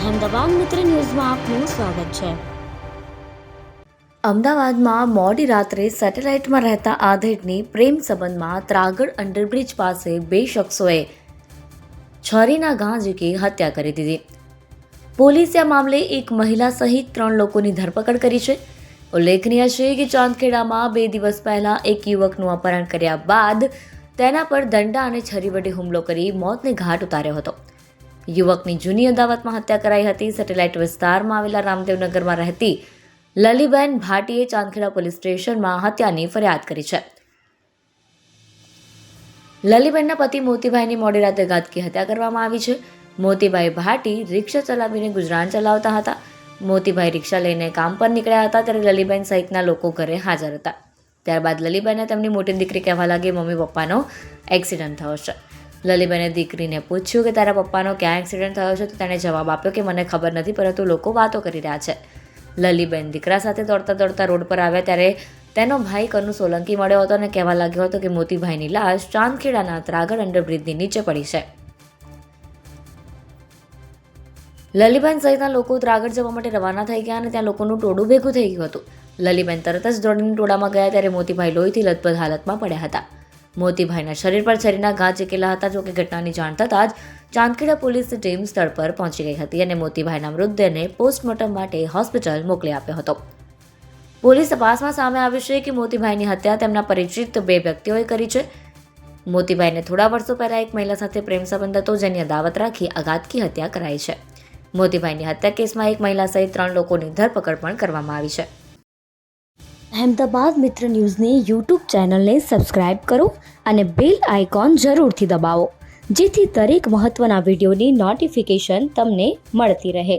અહેમદાબાદ મિત્ર ન્યૂઝમાં આપનું સ્વાગત છે. અમદાવાદમાં મોડી રાત્રે સેટેલાઇટમાં રહેતા આધેડની પ્રેમ સંબંધમાં ત્રાગડ અંડરબ્રિજ પાસે બે શખ્સોએ છરીના ઘા ઝીકી હત્યા કરી દીધી. પોલીસે આ મામલે એક મહિલા સહિત ત્રણ લોકોની ધરપકડ કરી છે. ઉલ્લેખનીય છે કે ચાંદખેડામાં બે દિવસ પહેલાં એક યુવકનું અપહરણ કર્યા બાદ તેના પર દંડા અને છરી વડે હુમલો કરી મોતને ઘાટ ઉતાર્યો હતો. યુવકની જૂની અદાવતમાં હત્યા કરાઈ હતી. સેટેલાઇટ વિસ્તારમાં આવેલા રામદેવનગરમાં રહેતી લલીબેન ભાટીએ ચાંદખેડા પોલીસ સ્ટેશનમાં હત્યાની ફરિયાદ કરી છે. લલીબેનના પતિ મોતીભાઈની મોડી રાતે ઘાતકી હત્યા કરવામાં આવી છે. મોતીભાઈ ભાટી રિક્ષા ચલાવીને ગુજરાન ચલાવતા હતા. મોતીભાઈ રિક્ષા લઈને કામ પર નીકળ્યા હતા ત્યારે લલીબેન સહિતના લોકો ઘરે હાજર હતા. ત્યારબાદ લલીબેને તેમની મોટી દીકરી કહેવા લાગી મમ્મી પપ્પાનો એક્સિડન્ટ થયો છે. લલીબેને દીકરીને પૂછ્યું કે તારા પપ્પાનો ક્યાં એક્સિડન્ટ થયો છે, તો તેણે જવાબ આપ્યો કે મને ખબર નથી, પરંતુ લોકો વાતો કરી રહ્યા છે. લલીબેન દીકરા સાથે દોડતા દોડતા રોડ પર આવ્યા ત્યારે તેનો ભાઈ કનુ સોલંકી મળ્યો હતો અને કહેવા લાગ્યો હતો કે મોતીભાઈની લાશ ચાંદખેડાના ત્રાગડ અંડરબ્રિજની નીચે પડી છે. લલીબેન સહિતના લોકો ત્રાગડ જવા માટે રવાના થઈ ગયા અને ત્યાં લોકોનું ટોળું ભેગું થઈ ગયું હતું. લલીબેન તરત જ દોડીને ટોળામાં ગયા ત્યારે મોતીભાઈ લોહીથી લથબથ હાલતમાં પડ્યા હતા. મોતીભાઈના શરીર પર છરીના ઘા ચેકેલા હતા. જોકે ઘટનાની જાણ થતાં જ ચાંદખેડા પોલીસની ટીમ સ્થળ પર પહોંચી ગઈ હતી અને મોતીભાઈના મૃતદેહને પોસ્ટમોર્ટમ માટે હોસ્પિટલ મોકલી આપ્યો હતો. પોલીસ તપાસમાં સામે આવ્યું છે કે મોતીભાઈની હત્યા તેમના પરિચિત બે વ્યક્તિઓએ કરી છે. મોતીભાઈને થોડા વર્ષો પહેલા એક મહિલા સાથે પ્રેમ સંબંધ હતો, જેની અદાવત રાખી આઘાતકી હત્યા કરાઈ છે. મોતીભાઈની હત્યા કેસમાં એક મહિલા સહિત ત્રણ લોકોની ધરપકડ પણ કરવામાં આવી છે. અહેમદાબાદ મિત્ર ન્યૂઝની યુટ્યુબ ચેનલને સબસ્ક્રાઇબ કરો અને બેલ આઇકોન જરૂરથી દબાવો, જેથી દરેક મહત્ત્વના વિડીયોની નોટિફિકેશન તમને મળતી રહે.